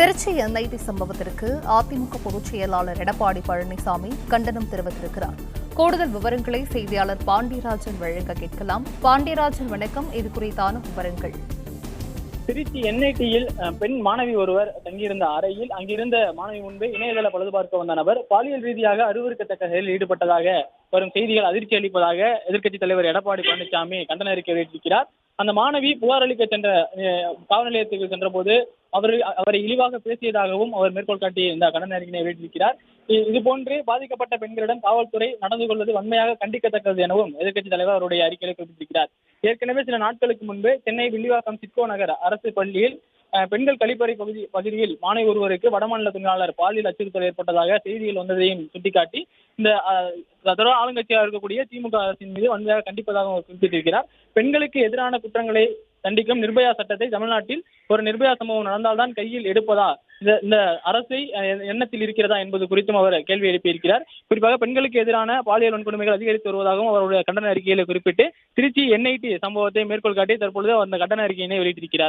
Trichy NIT சம்பவத்திற்கு அதிமுக பொதுச் செயலாளர் எடப்பாடி பழனிசாமி கண்டனம் தெரிவித்திருக்கிறார். கூடுதல் விவரங்களை செய்தியாளர் பாண்டியராஜன் வழங்க கேட்கலாம். பாண்டியராஜன் வணக்கம். இது குறித்தான விவரங்கள். திருச்சி என்ஐடியில் பெண் மாணவி ஒருவர் தங்கியிருந்த அறையில் அங்கிருந்த மாணவி முன்பே இணையதள பழுது பார்க்க வந்த நபர் பாலியல் ரீதியாக அருவருக்கத்தக்க செயலில் ஈடுபட்டதாக வரும் செய்திகள் அதிர்ச்சி அளிப்பதாக எதிர்க்கட்சித் தலைவர் எடப்பாடி பழனிசாமி கண்டன அறிக்கை வெளியிட்டிருக்கிறார். அந்த மாணவி புகார் அளிக்க சென்ற காவல் நிலையத்துக்கு சென்றபோது அவர் அவரை இழிவாக பேசியதாகவும் அவர் மேற்கோள் காட்டி இந்த கடன் அறிக்கையை வெளியிட்டிருக்கிறார். இது போன்று பாதிக்கப்பட்ட பெண்களிடம் காவல்துறை நடந்து கொள்வது வன்மையாக கண்டிக்கத்தக்கது எனவும் எதிர்க்கட்சித் தலைவர் அவருடைய அறிக்கையில் குறிப்பிட்டிருக்கிறார். ஏற்கனவே சில நாட்களுக்கு முன்பு சென்னை வில்லிவாக்கம் சிட்கோ நகர் அரசு பள்ளியில் பெண்கள் கழிப்பறை பகுதி பகுதியில் மாணவி ஒருவருக்கு வடமாநில தொழிலாளர் பாலியல் அச்சுறுத்தல் ஏற்பட்டதாக செய்திகள் வந்ததையும் சுட்டிக்காட்டி இந்த தொடர் ஆளுங்கட்சியாக இருக்கக்கூடிய திமுக அரசின் மீது வன்மையாக கண்டிப்பதாக அவர் குறிப்பிட்டிருக்கிறார். பெண்களுக்கு எதிரான குற்றங்களை தண்டிக்கும் நிர்பயா சட்டத்தை தமிழ்நாட்டில் ஒரு நிர்பயா சம்பவம் நடந்தால்தான் கையில் எடுப்பதா? இந்த இந்த அரசை எண்ணத்தில் இருக்கிறதா என்பது குறித்தும் அவர் கேள்வி எழுப்பியிருக்கிறார். குறிப்பாக பெண்களுக்கு எதிரான பாலியல் வன்கொடுமைகள் அதிகரித்து வருவதாகவும் அவருடைய கண்டன அறிக்கையில குறிப்பிட்டு திருச்சி என்ஐடி சம்பவத்தை மேற்கோள் காட்டி தற்பொழுது அந்த கண்டன அறிக்கையினை வெளியிட்டிருக்கிறார்.